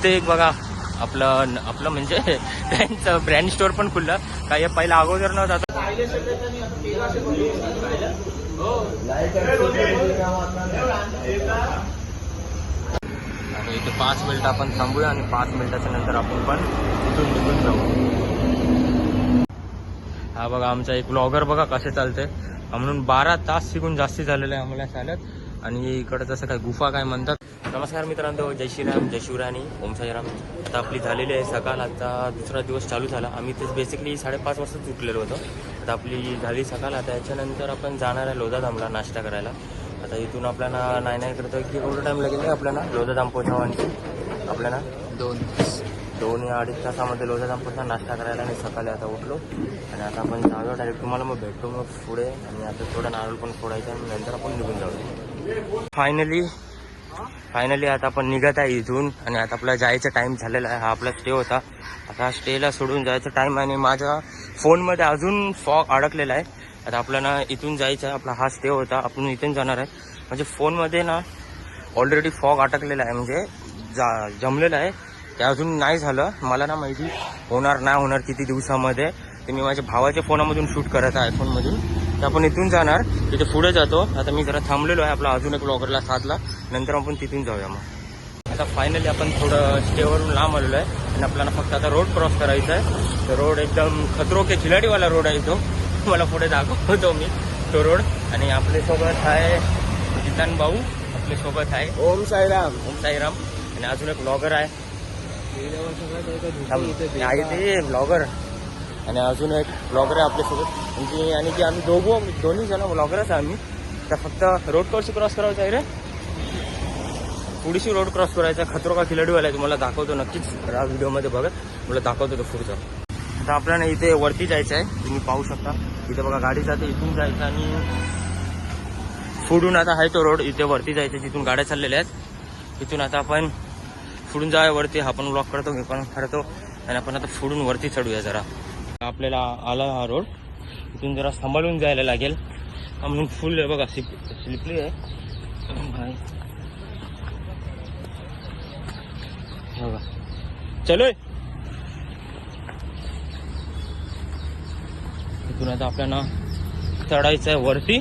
इथे एक बघा आपलं आपलं म्हणजे त्यांचं ब्रँड स्टोर पण खुललं. काही पहिला अगोदर नव्हता आता. आणि इथे पाच मिनिटं आपण थांबूया आणि पाच मिनिटाच्या नंतर आपण पण इथून निघून जाऊ. हा बघा आमचा एक ब्लॉगर बघा कसे चालते. म्हणून बारा तास शिकून जास्ती झालेलं आहे आम्हाला चालत आणि इकडं तसं काय गुफा काय म्हणतात. नमस्कार मित्रांनो जय श्रीराम जय शिवराणी ओम साईराम. आता आपली झालेली आहे सकाळ आता दुसरा दिवस चालू झाला. आम्ही तेच बेसिकली साडेपाच वाजता उठलेलो होतो. आता आपली झाली सकाळ आता याच्यानंतर आपण जाणार आहे लोधाधामला नाश्ता करायला. आता इथून आपल्याला नाही नाही करतो की एवढं टाईम लागेल का आपल्याला लोधाधाम पोचावं आणखी आपल्याला दोन दोन या अडीच तासामध्ये लोधाधाम पोचा नाश्ता करायला मी सकाळी आता उठलो. आणि आता आपण जाऊया डायरेक्ट तुम्हाला मग भेटतो मग पुढे. आणि आता थोडं नारळ पण फोडायचं आणि नंतर आपण निघून जाऊ फायनली फायनली आता आपण निघत आहे इथून आणि आता आपला जायचा टाईम झालेला आहे. हा आपला स्टे होता. आता हा स्टेला सोडून जायचा टाईम आणि माझ्या फोनमध्ये अजून फॉग अडकलेला आहे. आता आपल्याला इथून जायचं आहे. आपला हा स्टे होता. आपण इथून जाणार आहे. म्हणजे फोनमध्ये ना ऑलरेडी फॉग अटकलेला आहे. म्हणजे जा जमलेलं आहे. ते अजून नाही झालं. मला ना माहिती होणार नाही होणार किती दिवसामध्ये. ते मी माझ्या भावाच्या फोनामधून शूट करत आहे. आयफोनमधून तर आपण इथून जाणार. तिथे पुढे जातो. आता मी जरा थांबलेलो आहे आपला अजून एक ब्लॉगरला साधला नंतर आपण तिथून जाऊया मग. आता फायनली आपण थोडं स्टेवरून लांब आलेलो आहे. आणि आपल्याला फक्त आता रोड क्रॉस करायचा आहे. तो रोड एकदम खतरो के खिलाडीवाला रोड आहे तो. मला पुढे दाखवतो मी तो रोड आणि आपल्यासोबत आहे जितान भाऊ. आपल्यासोबत आहे ओम साईराम. ओम साईराम. आणि अजून एक ब्लॉगर आहे. आहे ते ब्लॉगर आणि अजून एक ब्लॉगर आहे आपल्यासोबत. म्हणजे आणि की आम्ही दोघं दोन्ही जण ब्लॉगरच आहे आम्ही. तर फक्त रोड कशी क्रॉस करायचं आहे रे. पुढीशी रोड क्रॉस करायचा खतरो का खिलाडीवाला आहे तुम्हाला दाखवतो नक्कीच. या व्हिडिओमध्ये बघत मला दाखवतो तो पुढचा. आता आपल्याला इथे वरती जायचं आहे. तुम्ही पाहू शकता. इथे बघा गाडी जाते इथून जायचं आणि फुडून आता आहे तो रोड इथे वरती जायचं तिथून गाड्या चाललेल्या आहेत. इथून आता आपण फुडून जाऊया वरती. हा पण ब्लॉक करतो मी पण करतो. आणि आपण आता फुडून वरती चढूया जरा. आपल्याला आला हा रोड. इथून जरा सांभाळून जायला लागेल. म्हणून फुल आहे बघा स्लिप स्लिपली आहे. भाई. बघा. चलो इथून आता आपल्याला चढायचं आहे वरती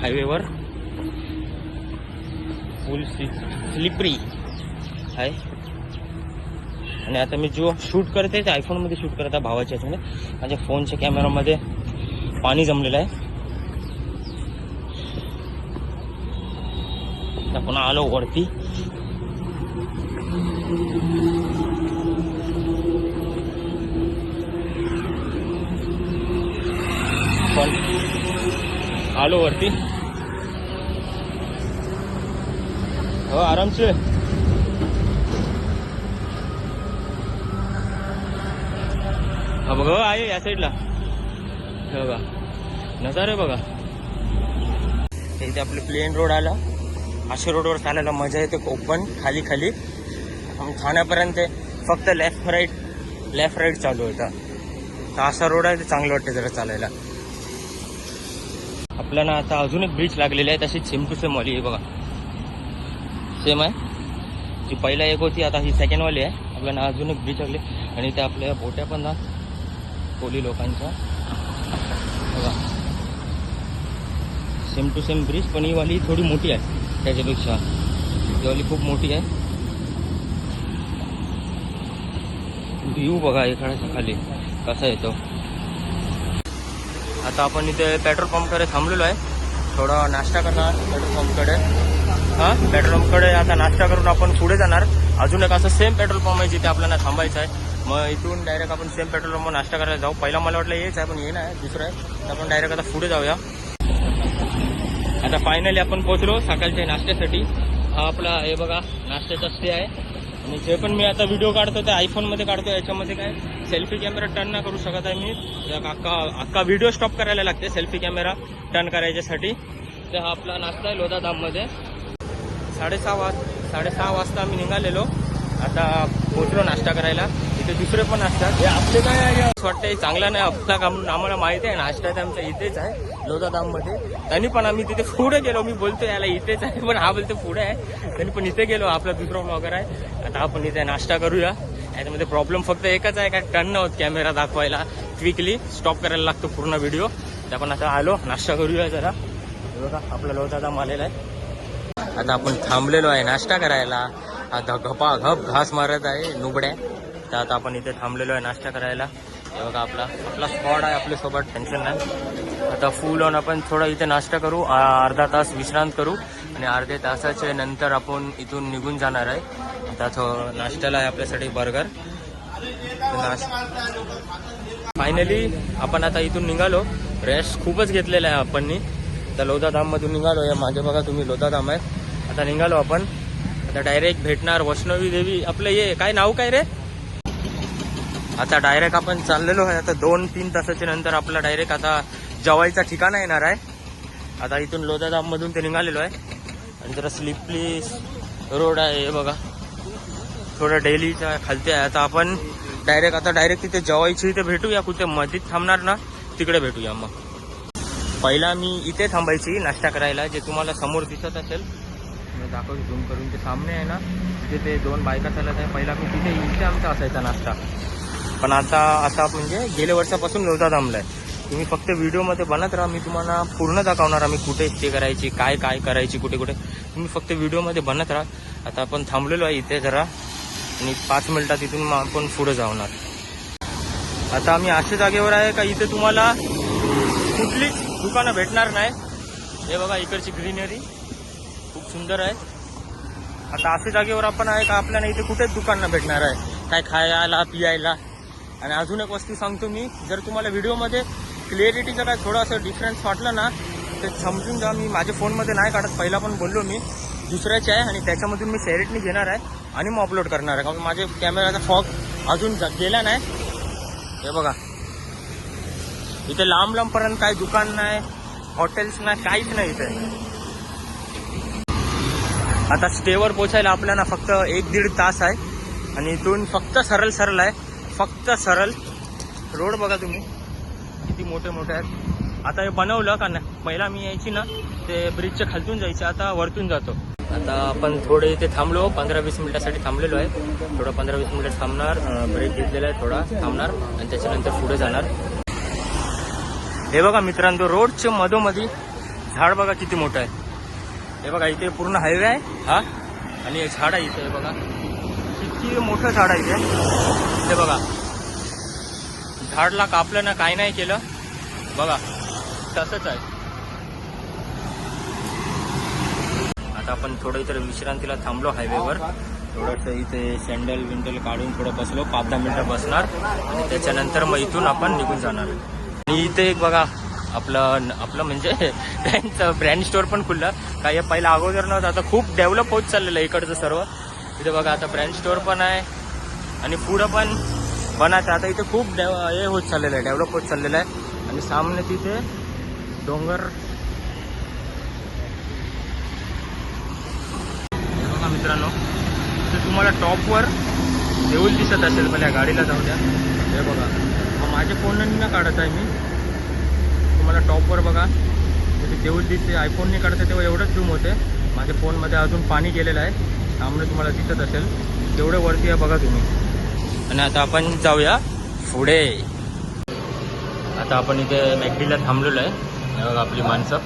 हायवेवर फुल स्लिपरी आहे. आणि आता मी जो शूट करते ते आयफोनमध्ये शूट करत आहे भावाच्या ह्याच्याने माझ्या फोनच्या कॅमेरामध्ये पाणी जमलेलं आहे. पुन्हा आलो वरती. पण आलो वरती. हो आरामचे हा बघा. हो, आहे या साईडला हे बघा. नजारे बघा. हे इथे आपले प्लेन रोड आला. अशा रोडवर चालायला मजा येते ओपन खाली खाली. ठाण्यापर्यंत फक्त लेफ्ट राईट लेफ्ट राईट चालू होता. तर असा रोड आहे ते चांगलं वाटतं जरा चालायला. आपल्याला आता अजून एक ब्रिज लागलेली आहे तशी सेम टू सेम वाली आहे बघा. सेम आहे. ती पहिला एक होती आता ही सेकंड वाली आहे. आपल्याला अजून एक ब्रिज लागले. आणि त्या आपल्या बोट्या पण ना कोली बघा. सेम टू सेम ब्रिज ही वाली थोडी मोठी आहे, त्याच्यापेक्षा. ही वाली खूप मोठी आहे. व्ह्यू बघा इकडच्या खाली कसा येतो. आता आपण इथे पेट्रोल पंपकडे थांबलेलो आहे. थोडा नाश्ता करणार पेट्रोल पंपकडे हाँ? पेट्रोल पंपकडे आता नाश्ता करून आपण पुढे जाणार. अजून एक सेम पेट्रोल पंप आहे जिथे आपल्याला थांबायचं आहे. मग इथून डायरेक्ट आपण सेम पेट्रोल पंप नाश्ता करायला जाऊ. पहिला मला वाटलं हेच आहे पण हे नाही दुसरं आहे. तर आपण डायरेक्ट आता पुढे जाऊया. आता फायनली आपण पोहोचलो सकाळच्या नाश्त्यासाठी. हा आपला हे बघा नाश्त्याचा स्टे आहे. आणि जे पण मी आता व्हिडिओ काढतो ते आयफोनमध्ये काढतो याच्यामध्ये काय? सेल्फी कॅमेरा टर्न नाही करू शकत आहे मी. अख्खा अख्खा व्हिडिओ स्टॉप करायला लागते सेल्फी कॅमेरा टर्न करायच्यासाठी. तर हा आपला नाश्ता आहे लोधा धाममध्ये साडेसहा वाज साडेसहा वाजता आम्ही निघालेलो. आता पोचलो नाश्ता करायला. इथे दुसरे पण असतात. हे आपले काय? असं वाटतंय चांगला नाही आपला काम आम्हाला माहिती आहे नाश्ता तर आमच्या इथेच आहे लोधा मध्ये त्यांनी पण आम्ही तिथे पुढे गेलो मी बोलतो याला इथेच आहे पण हा बोलतो पुढे आहे. त्यांनी पण इथे गेलो आपला दुसरा ब्लॉगर आहे. आता आपण इथे नाश्ता करूया. याच्यामध्ये प्रॉब्लेम फक्त एकच आहे का टर्न होत कॅमेरा दाखवायला. क्विकली स्टॉप करायला लागतो पूर्ण व्हिडिओ तर आपण आता आलो नाश्ता करूया जरा. बघा आपला लोधा आलेला आहे. आता आपण थांबलेलो आहे नाश्ता करायला. आता घपा घप घास मारत आहे नुबड्या. तर आता आपण इथे थांबलेलो आहे नाश्ता करायला. हे बघा आपला आपला स्पॉट आहे आपल्यासोबत टेन्शन नाही. आता फुल ऑन आपण थोडा इथे नाश्ता करू अर्धा तास विश्रांत करू आणि अर्ध्या तासाच्या नंतर आपण इथून निघून जाणार आहे. आता थो- नाश्त्याला आहे आपल्यासाठी बर्गर फायनली आपण आता इथून निघालो. रेस्ट खूपच घेतलेला आहे आपणनी. आता लोधाधाममधून निघालो या मागे बघा तुम्ही लोधाधाम आहे आता निघालो आपण. आता डायरेक्ट भेटणार वैष्णवी देवी. आपलं ये काय नाव काय रे? आता डायरेक्ट आपण चाललेलो आहे. आता दोन तीन तासाच्या नंतर आपला डायरेक्ट आता जवायचा ठिकाण येणार आहे. आता इथून लोधाधाममधून ते निघालेलो आहे. आणि जरा स्लिपली रोड आहे हे बघा. थोडं डेलीच्या खालती आहे. आता आपण डायरेक्ट आता डायरेक्ट तिथे जवायची इथे भेटूया. कुठे मधीत थांबणार ना तिकडे भेटूया मग. पहिला मी इथे थांबायची नाश्ता करायला जे तुम्हाला समोर दिसत असेल. मी दाखवतो झूम करून. ते सामने आहे ना तिथे ते दोन बायका चालत आहे. पहिला मी तिथे इथे आमचा असायचा नाश्ता. पण आता आता म्हणजे गेल्या वर्षापासून लोधा थांबलाय. तुम्ही फक्त व्हिडिओमध्ये बनत राहा मी तुम्हाला पूर्ण दाखवणार आम्ही कुठे स्टे करायची काय काय करायची कुठे कुठे. तुम्ही फक्त व्हिडिओमध्ये बनत राहा. आता आपण थांबलेलो आहे इथे जरा आणि पाच मिनिटात इथून मग आपण पुढे जाणार. आता आम्ही अशा जागेवर आहे का इथे तुम्हाला कुठलीच दुकानं भेटणार नाही? हे बघा इकडची ग्रीनरी खूप सुंदर आहे. आता अशा जागेवर आपण आहे का आपल्याला इथे कुठेच दुकान भेटणार आहे? काय खायला पियायला? आणि अजून एक वस्तू सांगतो मी. जर तुम्हाला व्हिडिओमध्ये क्लिअरिटीचं काय थोडंसं डिफरन्स वाटलं ना ते समजून जा मी माझ्या फोनमध्ये नाही काढत. पहिला पण बोललो मी. दुसऱ्याचे आहे आणि त्याच्यामधून मी सेरेटनी घेणार आहे आणि मग अपलोड करणार आहे. कारण माझ्या कॅमेराचा फॉग अजून जा- गेला नाही. हे बघा. इथे लांब लांबपर्यंत काही दुकान नाही हॉटेल्स नाही काहीच नाही इथे. आता स्टेवर पोचायला आपल्याला फक्त एक दीड तास आहे. आणि इथून फक्त सरळ सरळ आहे. फक्त सरळ रोड बघा तुम्ही. किती मोठे मोठे आहेत. आता हे बनवलं का नाही? पहिला मी यायची ना ते ब्रिजच्या खालतून जायचे. आता वरतून जातो. आता आपण थोडे इथे थांबलो. पंधरा वीस मिनिटासाठी थांबलेलो आहे. थोडं पंधरा वीस मिनिट थांबणार. ब्रेक घेतलेला आहे थोडा. थांबणार. आणि त्याच्यानंतर पुढे जाणार. हे बघा मित्रांनो रोडच्या मधोमधी झाड बघा किती मोठं आहे. हे बघा इथे पूर्ण हायवे आहे. हा? आणि हे झाड आहे इथे हे बघा. किती मोठं झाड आहे ते हे बघा. झाडला कापलं ना काही नाही केलं. बघा तसंच आहे. आता आपण थोडं इतर विश्रांतीला थांबलो हायवेवर. थोडंसं इथे सँडल विंडल काढून थोडं बसलो. पाच दहा मिनिटं बसणार. आणि त्याच्यानंतर मग इथून आपण निघून जाणार. आणि इथे एक बघा आपलं आपलं म्हणजे त्यांचं ब्रँड स्टोअर पण खुललं. काही पहिलं पहिला अगोदर नव्हतं. आता खूप डेव्हलप होत चाललेलं आहे इकडचं सर्व. इथे बघा आता ब्रँड स्टोअर पण आहे. आणि पुढं पण बनायचं. आता इथे खूप डेव हे होत चाललेलं आहे डेव्हलप होत चाललेलं आहे. आणि सामने तिथे डोंगर. बघा मित्रांनो तर तुम्हाला टॉपवर देऊल दिसत असेल मला या गाडीला जाऊ द्या. हे बघा. माझ्या फोनने ना काढत आहे मी. तुम्हाला टॉपवर बघा. तिथे देऊल दिसते. आयफोनने काढते तेव्हा एवढंच झूम होते. माझ्या फोनमध्ये अजून पाणी गेलेलं आहे. सामने तुम्हाला दिसत असेल तेवढं वरती या बघा तुम्ही. आणि आता आपण जाऊया पुढे. आता आपण इथे मॅगडीला थांबलेलो आहे. बघा आपली माणसं.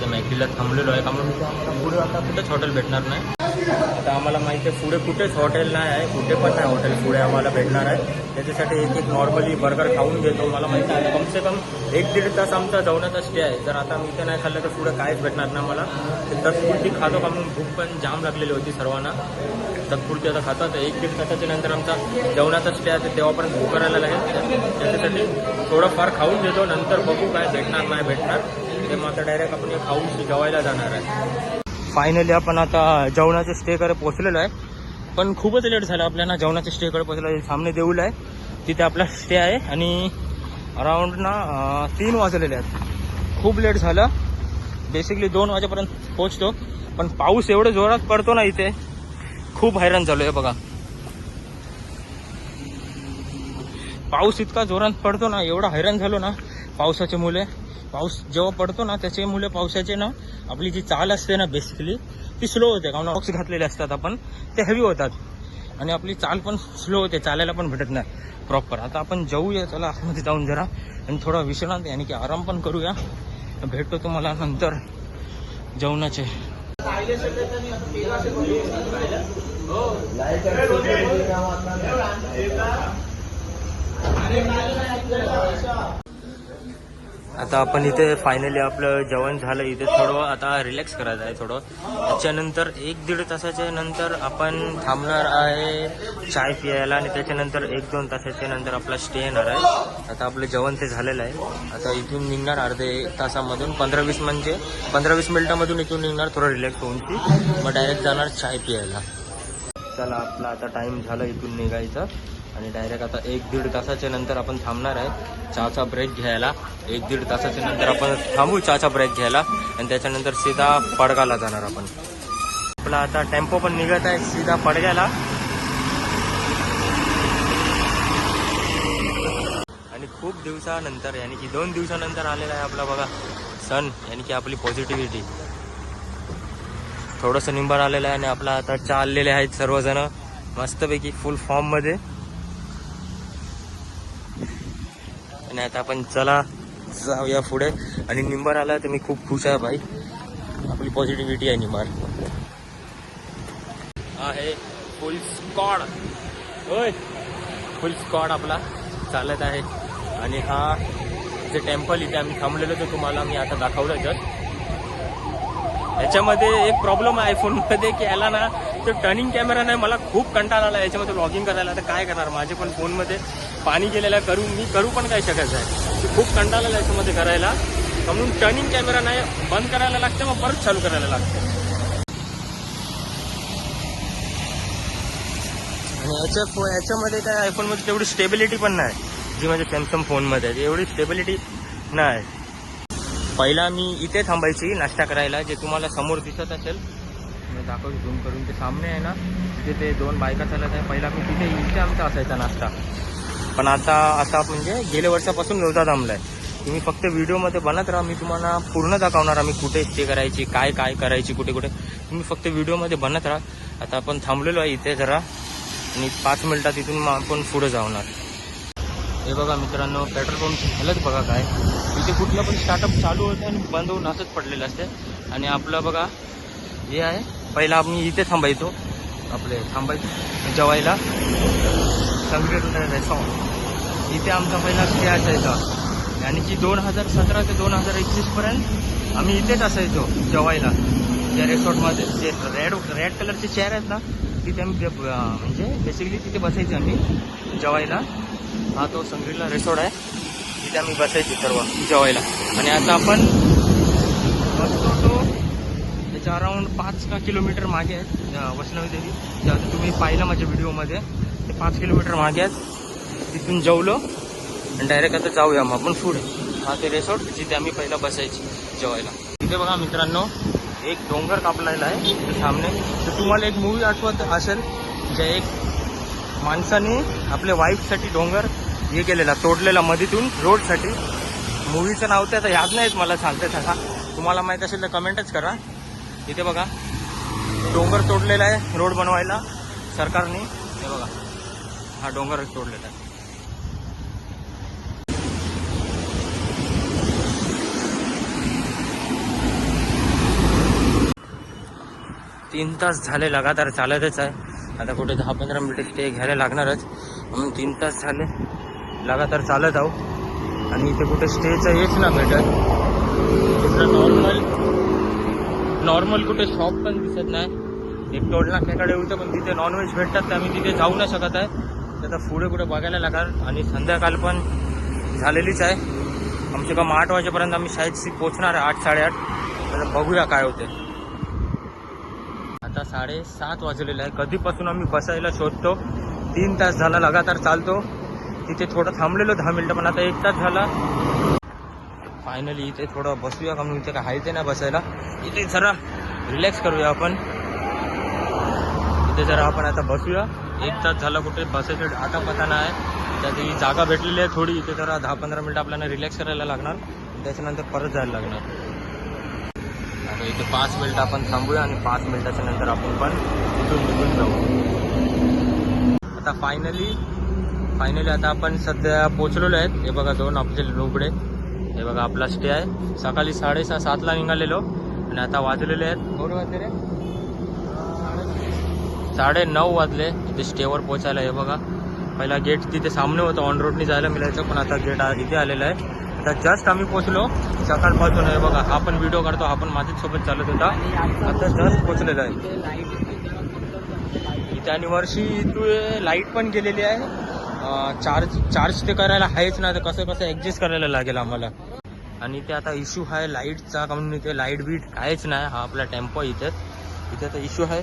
ते मॅगडीला थांबलेलो आहे. त्यामुळे पुढे आता कुठेच हॉटेल भेटणार नाही. आता आम्हाला माहिती आहे पुढे कुठेच हॉटेल नाही आहे कुठे पण नाही हॉटेल पुढे आम्हाला भेटणार आहे. त्याच्यासाठी एक एक नॉर्मली बर्गर खाऊन घेतो मला माहिती आहे. कमसे कम एक दीड तास आमचा जेवणाचा स्टे आहे. जर आता मी इथे नाही खाल्लं तर पुढे काहीच भेटणार नाही मला ते तत्पुरती खातो का म्हणून भूक पण जाम लागलेली होती सर्वांना. तत्पुरती आता खातात. एक दीड तासाच्या नंतर आमचा जेवणाचा स्टे आहे तेव्हापर्यंत भूक करायला लागेल. त्याच्यासाठी थोडंफार खाऊन घेतो. नंतर बघू काय भेटणार नाही भेटणार. ते मग आता डायरेक्ट आपण खाऊन जेवायला जाणार आहे. फायनली आपण आता जेवणाच्या स्टेकडे पोचलेलो आहे. पण खूपच लेट झालं आपल्याला जेवणाच्या स्टेकडे पोचलेलो आहे. सामने देऊल आहे. तिथे आपला स्टे आहे. आणि अराऊंड ना तीन वाजलेले आहेत. खूप लेट झालं. बेसिकली दोन वाजेपर्यंत पोचतो पण पाऊस एवढं जोरात पडतो ना इथे. खूप हैराण झालो आहे बघा. पाऊस इतका जोरात पडतो ना एवढा हैराण झालो ना पावसाचे मुले पाऊस जेव्हा पडतो ना त्याच्यामुळे पावसाचे ना आपली जी चाल असते ना बेसिकली ती स्लो होते. कारण ऑक्स घातलेले असतात आपण ते हेवी होतात. आणि आपली चाल पण स्लो होते चालायला पण भेटत नाही. प्रॉपर आता आपण जाऊया चला आतमध्ये जाऊन जरा. आणि थोडा विश्रांत यानी की आराम पण करूया. भेटतो तुम्हाला नंतर जेवणाचे. आता आपण इथे फायनली आपलं जेवण झालं. इथे थोडं आता रिलॅक्स करायचं आहे थोडं. त्याच्यानंतर एक दीड तासाच्या नंतर आपण थांबणार आहे चाय पियायला आणि त्याच्यानंतर एक दोन तासाच्या नंतर आपला स्टे येणार आहे. आता आपलं जेवण ते झालेलं आहे. आता इथून निघणार अर्धे एक तासामधून. पंधरा वीस म्हणजे पंधरा वीस मिनिटामधून इथून निघणार थोडं रिलॅक्स होऊन ती मग डायरेक्ट जाणार चाय पियायला. चला आपला आता टाईम झाला इथून निघायचा. आणि डायरेक्ट आता एक दीड तासाच्या नंतर आपण थांबणार आहे. चहाचा ब्रेक घ्यायला. एक दीड तासाच्या नंतर आपण थांबू चहाचा ब्रेक घ्यायला. आणि त्याच्यानंतर सीधा पडगाला जाणार आपण. आपला आता टेम्पो पण निघत आहे सीधा पडग्याला. आणि खूप दिवसानंतर यानी की दोन दिवसानंतर आलेला आहे आपला बघा सण यानी की आपली पॉझिटिव्हिटी थोडंसं निंबर आलेलं आहे आणि आपला आता चाललेले आहेत सर्वजण. मस्तपैकी फुल फॉर्ममध्ये नाही आता आपण चला जाऊया पुढे. आणि निंबर आला तर मी खूप खुश आहे भाई. आपली पॉझिटिव्हिटी आहे निंबार. आहे फुल स्कॉड. होय. फुल स्कॉड आपला. चालत आहे. आणि हा जे टेम्पल इथे आम्ही थांबलेलो ते तुम्हाला मी आता दाखवलं जर याच्यामध्ये एक प्रॉब्लेम आहे फोनमध्ये की याला ना तो टर्निंग कॅमेरा नाही मला खूप कंटाळा आला. याच्यामध्ये लॉगिंग करायला. तर काय करणार? माझे पण फोनमध्ये पाणी गेलेलं करू मी करू पण काही शकायचं आहे की खूप कंटाळा याच्यामध्ये करायला. म्हणून टर्निंग कॅमेरा नाही बंद करायला लागते मग परत चालू करायला लागते. आणि याच्या फो याच्यामध्ये काय आयफोनमध्ये तेवढी स्टेबिलिटी पण नाही. जी म्हणजे सॅमसंग फोनमध्ये आहे एवढी स्टेबिलिटी नाही. पहिला मी इथे थांबायची नाश्ता करायला जे तुम्हाला समोर दिसत असेल. मी दाखवतो झूम करून. ते सामने आहे ना तिथे ते दोन बायका चालत आहे. पहिला मी तिथे इथे आमचा असायचा नाश्ता. पण आता आता म्हणजे गेल्या वर्षापासून नव्हता थांबलाय. तुम्ही फक्त व्हिडिओमध्ये बनत राहा मी तुम्हाला पूर्ण दाखवणार आम्ही कुठे स्टे करायची काय काय करायची कुठे कुठे. तुम्ही फक्त व्हिडिओमध्ये बनत राहा. आता आपण थांबलेलो आहे इथे जरा. आणि पाच मिनिटात इथून मग आपण पुढे जाणार. हे बघा मित्रांनो पेट्रोल पंपची हालत बघा काय. इथे कुठलं पण स्टार्टअप चालू होतं आणि बंद होऊन असंच पडलेलं असते. आणि आपलं बघा हे आहे. पहिला आम्ही इथे थांबायचो. आपले थांबायचो. जेवायला संगीत रेसॉर्ट इथे आमचा पहिला स्टे असायचा आणि जी दोन हजार सतरा ते दोन हजार एकवीसपर्यंत आम्ही इथेच असायचो जेवायला. त्या रेसॉर्टमध्ये जे रेड रेड कलरचे चेअर आहेत ना तिथे आम्ही म्हणजे बेसिकली तिथे बसायचे आम्ही जेवायला. हा तो संग्रीला रेसॉर्ट आहे. तिथे आम्ही बसायचो सर्व जेवायला. आणि आता आपण बसतो तो त्याच्या अराऊंड पाच का किलोमीटर मागे आहेत वैष्णवी देवी. आता तुम्ही पाहिलं माझ्या व्हिडिओमध्ये ते पाच किलोमीटर मागे आहेत. तिथून जेवलो आणि डायरेक्ट आता जाऊया मग. आपण पुढे हा ते रिसॉर्ट जिथे आम्ही पहिला बसायची जेवायला. तिथे बघा मित्रांनो एक डोंगर कापलेला आहे तिथे सामने. तर तुम्हाला एक मूवी आठवत असेल जे एक माणसाने आपल्या वाईफसाठी डोंगर हे केलेला तोडलेला मधीतून रोडसाठी मूवीचं नाव तर आता याद नाहीत मला सांगते तसा तुम्हाला माहीत असेल तर कमेंटच करा. इथे बघा डोंगर तोडलेला आहे रोड बनवायला सरकारने. हे बघा. हा डोंगर तोडलेला आहे. तीन तास झाले लगातार चालतच आहे. आता कुठे दहा पंधरा मिनिटं स्टे घ्यायला लागणारच. म्हणून तीन तास झाले लगातार चालत आहो आणि इथे कुठे स्टेचं हेच ना भेटत दुसरं नॉर्मल नॉर्मल कुठे शॉप पण दिसत नाही. एक टोल नाक्याकडे होतं पण तिथे नॉनव्हेज भेटतात तर आम्ही तिथे जाऊ नाही शकत आहे. त्याचा पुढे कुठे बघायला लागणार. आणि संध्याकाळ पण झालेलीच आहे. आमचे कम आठ वाजेपर्यंत आम्ही शाळेत पोचणार आहे आठ साडेआठ. तर बघूया काय होते. आता साडेसात वाजलेलं आहे. कधीपासून आम्ही बसायला शोधतो. तीन तास झाला लगातार चालतो. तिथे थोडं थांबलेलो दहा मिनटं पण आता एक तास झाला. फायनली इथे थोडं बसूया. का म्हणून इथे काय आहे ते नाही बसायला. इथे जरा रिलॅक्स करूया आपण. इथे जरा आपण आता बसूया. एक तास झाला कुठे बसायचं आता पता नाही त्यात ही जागा भेटलेली आहे थोडी. इथे जरा दहा पंधरा मिनिटं आपल्याला रिलॅक्स करायला लागणार. त्याच्यानंतर परत जायला लागणार. आता इथे पाच मिनिटं आपण थांबूया आणि पाच मिनिटाच्या नंतर आपण पण इथून निघून जाऊ. आता फायनली फायनली आता आपण सध्या पोचलेलो आहेत. हे बघा दोन आपले लोबडे हे बघा आपला स्टे आहे. सकाळी साडेसहा सातला निघालेलो. आणि आता वाजलेले आहेत. बरोबर वाजले साडे नऊ वाजले इथे स्टेवर पोचायला हे बघा पहिला गेट तिथे सामने होतं ऑन रोडनी जायला मिळायचं पण आता गेट इथे आलेलं आहे. आता जस्ट आम्ही पोचलो सकाळपासून हे बघा हा पण व्हिडिओ काढतो हा पण माझ्याच सोबत चालत होता. आता जस्ट पोचलेला आहे. इथे आणि वर्षी तू लाइट पण गेलेली आहे. चार्ज चार्ज ते करायला आहेच ना तर कसं कसं ॲडजस्ट करायला लागेल आम्हाला. आणि ते आता इश्यू आहे लाईटचा म्हणून इथे लाइट बीट काहीच नाही हा आपला टेम्पो इथे. इथे तर इश्यू आहे.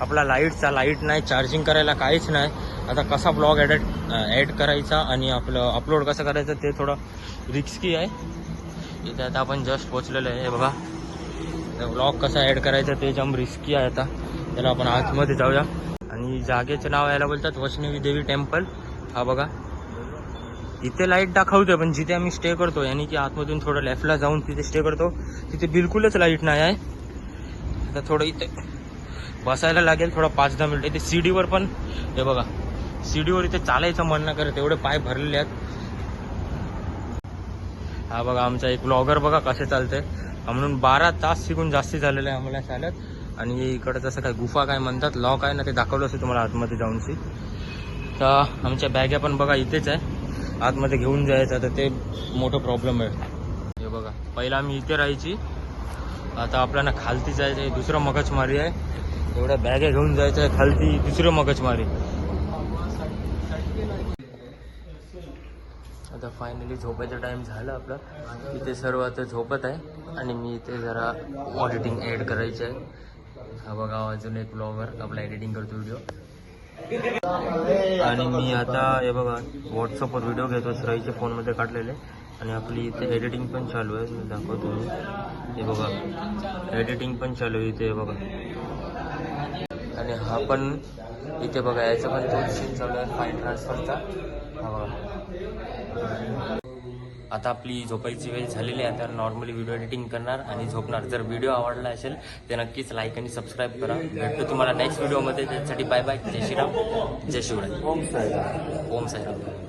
आपला लाईटचा लाइट नाही चार्जिंग करायला काहीच नाही. आता कसा ब्लॉग ॲड ॲड करायचा आणि आपलं अपलोड कसं करायचं ते थोडं रिस्की आहे. इथे आता आपण जस्ट पोचलेलो आहे. बघा. ब्लॉग कसा ॲड करायचा ते जाम रिस्की आहे आता. त्याला आपण आतमध्ये जाऊया. आणि जागेचं नाव यायला बोलतात वैष्णवी देवी टेम्पल हा बघा. इथे लाइट दाखवतोय पण जिथे आम्ही स्टे करतो यानी की आतमधून थोडं लेफ्टला जाऊन तिथे स्टे करतो तिथे बिलकुलच लाइट नाही आहे. आता थोडं इथे बसायला लागेल थोडं पाच दहा मिनिटं. इथे सीडीवर पण हे बघा. सीडीवर इथे चालायचं मन नाही करत एवढे पाय भरलेले आहेत. हा बघा आमचा एक ब्लॉगर बघा कसे चालते म्हणून बारा तास शिकून जास्ती झालेलं आहे आम्हाला चालत आणि इकडं तसं काय गुफा काय म्हणतात लॉक आहे ना ते दाखवलं असतं तुम्हाला आतमध्ये जाऊनशी तर आमच्या बॅग्या पण बघा इथेच आहे. आतमध्ये घेऊन जायचं तर ते मोठं प्रॉब्लेम आहे. हे बघा पहिला आम्ही इथे राहायची. आता आपल्याला खालती जायचं आहे दुसरं मगजमारी आहे. एवढ्या बॅगे घेऊन जायचं आहे खालती दुसरं मगजमारी आता फायनली झोपायचा टाइम झाला आपला. इथे सर्व आता झोपत आहे आणि मी इथे जरा ऑडिटिंग ॲड करायचं आहे. हा बघा अजून एक ब्लॉगर आपला एडिटिंग करतो व्हिडिओ आणि मी आता हे बघा व्हॉट्सअपवर व्हिडिओ घेतो श्राईच्या फोनमध्ये काढलेले. आणि आपली इथे एडिटिंग पण चालू आहे दाखवतो. हे बघा एडिटिंग पण चालू आहे इथे हे बघा. आणि हा पण इथे बघा याचा पण तो सीन चालू आहे फाईन ट्रान्सफरचा हा बघा. आता आपली झोपायची वेळ झालेली आहे आता नॉर्मली व्हिडिओ एडिटिंग करणार आणि झोपणार. जर व्हिडिओ आवडला असेल तर नक्कीच लाईक आणि सबस्क्राईब करा. भेटतो तुम्हाला नेक्स्ट व्हिडिओमध्ये त्यासाठी बाय बाय जय श्रीराम. जय शिवराय. ओम साईराम. ओम साईराम.